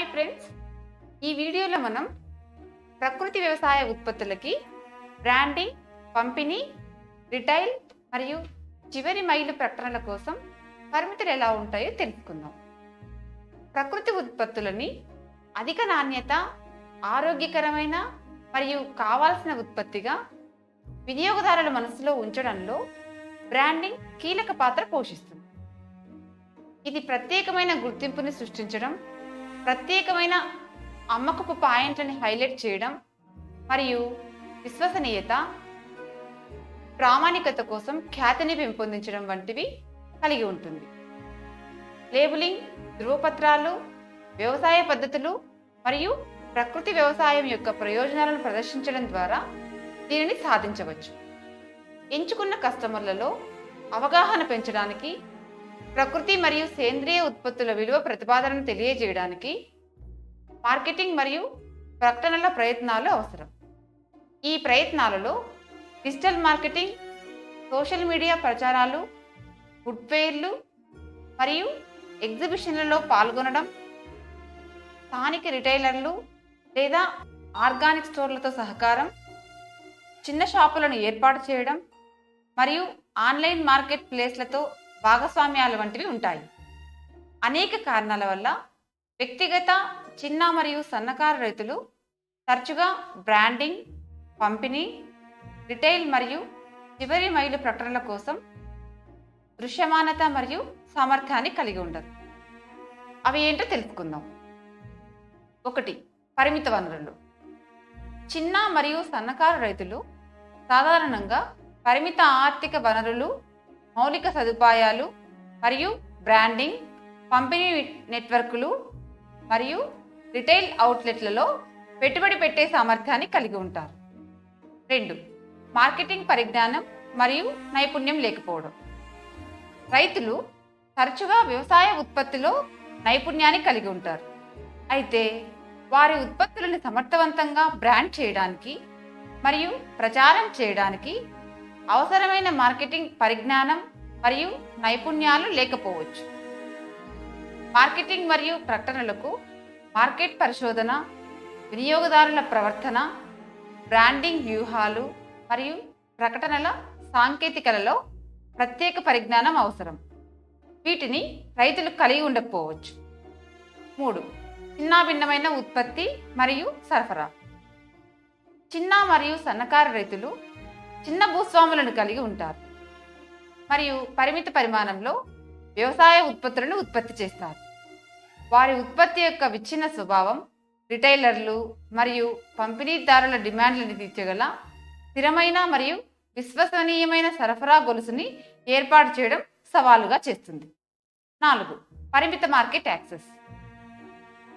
Hi friends ఈ వీడియోలో మనం ప్రకృతి వ్యవసాయ ఉత్పత్తులకి బ్రాండింగ్ పంపిణీ రిటైల్ మరియు చివరి మైలు ప్రకటనల కోసం పరిమితులు ఎలా ఉంటాయో తెలుసుకుందాం. ప్రకృతి ఉత్పత్తులని అధిక నాణ్యత ఆరోగ్యకరమైన మరియు కావాల్సిన ఉత్పత్తిగా వినియోగదారుల మనసులో ఉంచడంలో బ్రాండింగ్ కీలక పాత్ర పోషిస్తుంది. ఇది ప్రత్యేకమైన గుర్తింపుని సృష్టించడం ప్రత్యేకమైన అమ్మకపు పాయింట్లని హైలైట్ చేయడం మరియు విశ్వసనీయత ప్రామాణికత కోసం ఖ్యాతిని పెంపొందించడం వంటివి కలిగి ఉంటుంది. లేబులింగ్ ధృవపత్రాలు వ్యవసాయ పద్ధతులు మరియు ప్రకృతి వ్యవసాయం యొక్క ప్రయోజనాలను ప్రదర్శించడం ద్వారా దీనిని సాధించవచ్చు. ఎంచుకున్న కస్టమర్లలో అవగాహన పెంచడానికి ప్రకృతి మరియు సేంద్రియ ఉత్పత్తుల విలువ ప్రతిపాదనను తెలియజేయడానికి మార్కెటింగ్ మరియు ప్రకటనల ప్రయత్నాలు అవసరం. ఈ ప్రయత్నాలలో డిజిటల్ మార్కెటింగ్ సోషల్ మీడియా ప్రచారాలు ఫుడ్ ఫెయిర్లు మరియు ఎగ్జిబిషన్లలో పాల్గొనడం స్థానిక రిటైలర్లు లేదా ఆర్గానిక్ స్టోర్లతో సహకారం చిన్న షాపులను ఏర్పాటు చేయడం మరియు ఆన్లైన్ మార్కెట్ ప్లేస్లతో భాగస్వామ్యాలు వంటివి ఉంటాయి. అనేక కారణాల వల్ల వ్యక్తిగత చిన్న మరియు సన్నకారు రైతులు తరచుగా బ్రాండింగ్ పంపిణీ రిటైల్ మరియు చివరి మైలు ప్రకటనల కోసం దృశ్యమానత మరియు సామర్థ్యాన్ని కలిగి ఉండరు. అవి ఏంటో తెలుసుకుందాం. ఒకటి పరిమిత వనరులు. చిన్న మరియు సన్నకారు రైతులు సాధారణంగా పరిమిత ఆర్థిక వనరులు మౌలిక సదుపాయాలు మరియు బ్రాండింగ్ పంపిణీ నెట్వర్కులు మరియు రిటైల్ అవుట్లెట్లలో పెట్టుబడి పెట్టే సామర్థ్యాన్ని కలిగి ఉంటారు. రెండు మార్కెటింగ్ పరిజ్ఞానం మరియు నైపుణ్యం లేకపోవడం. రైతులు తరచుగా వ్యవసాయ ఉత్పత్తిలో నైపుణ్యాన్ని కలిగి ఉంటారు. అయితే వారి ఉత్పత్తులను సమర్థవంతంగా బ్రాండ్ చేయడానికి మరియు ప్రచారం చేయడానికి అవసరమైన మార్కెటింగ్ పరిజ్ఞానం మరియు నైపుణ్యాలు లేకపోవచ్చు. మార్కెటింగ్ మరియు ప్రకటనలకు మార్కెట్ పరిశోధన వినియోగదారుల ప్రవర్తన బ్రాండింగ్ వ్యూహాలు మరియు ప్రకటనల సాంకేతికలలో ప్రత్యేక పరిజ్ఞానం అవసరం. వీటిని రైతులు కలిగి ఉండకపోవచ్చు. మూడు చిన్న భిన్నమైన ఉత్పత్తి మరియు సరఫరా. చిన్న మరియు సన్నకారు రైతులు చిన్న భూస్వాములను కలిగి ఉంటారు. మరియు పరిమిత పరిమాణంలో వ్యవసాయ ఉత్పత్తులను ఉత్పత్తి చేస్తారు. వారి ఉత్పత్తి యొక్క విచ్ఛిన్న స్వభావం రిటైలర్లు మరియు పంపిణీదారుల డిమాండ్లను తీర్చగల స్థిరమైన మరియు విశ్వసనీయమైన సరఫరా గొలుసుని ఏర్పాటు చేయడం సవాలుగా చేస్తుంది. నాలుగు పరిమిత మార్కెట్ యాక్సెస్.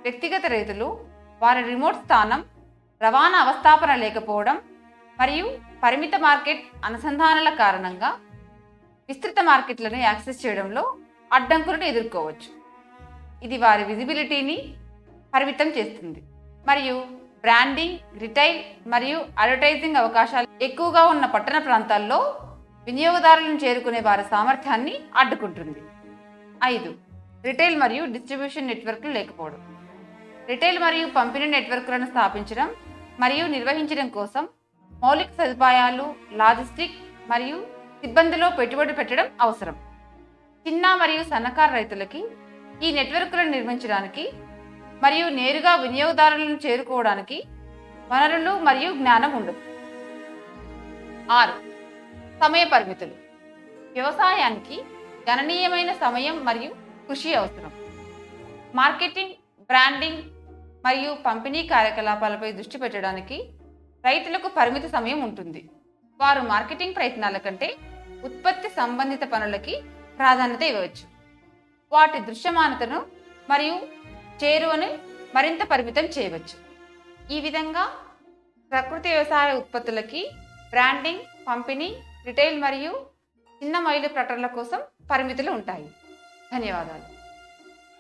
వ్యక్తిగత రైతులు వారి రిమోట్ స్థానం రవాణా అవస్థాపన లేకపోవడం మరియు పరిమిత మార్కెట్ అనుసంధానాల కారణంగా విస్తృత మార్కెట్లను యాక్సెస్ చేయడంలో అడ్డంకులను ఎదుర్కోవచ్చు. ఇది వారి విజిబిలిటీని పరిమితం చేస్తుంది. మరియు బ్రాండింగ్ రిటైల్ మరియు అడ్వర్టైజింగ్ అవకాశాలు ఎక్కువగా ఉన్న పట్టణ ప్రాంతాల్లో వినియోగదారులను చేరుకునే వారి సామర్థ్యాన్ని అడ్డుకుంటుంది. ఐదు రిటైల్ మరియు డిస్ట్రిబ్యూషన్ నెట్వర్క్లు లేకపోవడం. రిటైల్ మరియు పంపిణీ నెట్వర్క్లను స్థాపించడం మరియు నిర్వహించడం కోసం మౌలిక సదుపాయాలు లాజిస్టిక్ మరియు సిబ్బందిలో పెట్టుబడి పెట్టడం అవసరం. చిన్న మరియు సన్నకారు రైతులకి ఈ నెట్వర్క్లను నిర్మించడానికి మరియు నేరుగా వినియోగదారులను చేరుకోవడానికి వనరులు మరియు జ్ఞానం ఉండదు. ఆరు సమయ పరిమితులు. వ్యవసాయానికి గణనీయమైన సమయం మరియు కృషి అవసరం. మార్కెటింగ్ బ్రాండింగ్ మరియు పంపిణీ కార్యకలాపాలపై దృష్టి పెట్టడానికి రైతులకు పరిమిత సమయం ఉంటుంది. వారు మార్కెటింగ్ ప్రయత్నాల కంటే ఉత్పత్తి సంబంధిత పనులకి ప్రాధాన్యత ఇవ్వవచ్చు. వాటి దృశ్యమానతను మరియు చేరువను మరింత పరిమితం చేయవచ్చు. ఈ విధంగా ప్రకృతి వ్యవసాయ ఉత్పత్తులకి బ్రాండింగ్ పంపిణీ రిటైల్ మరియు చిన్న మైలు ప్రకటనల కోసం పరిమితులు ఉంటాయి. ధన్యవాదాలు.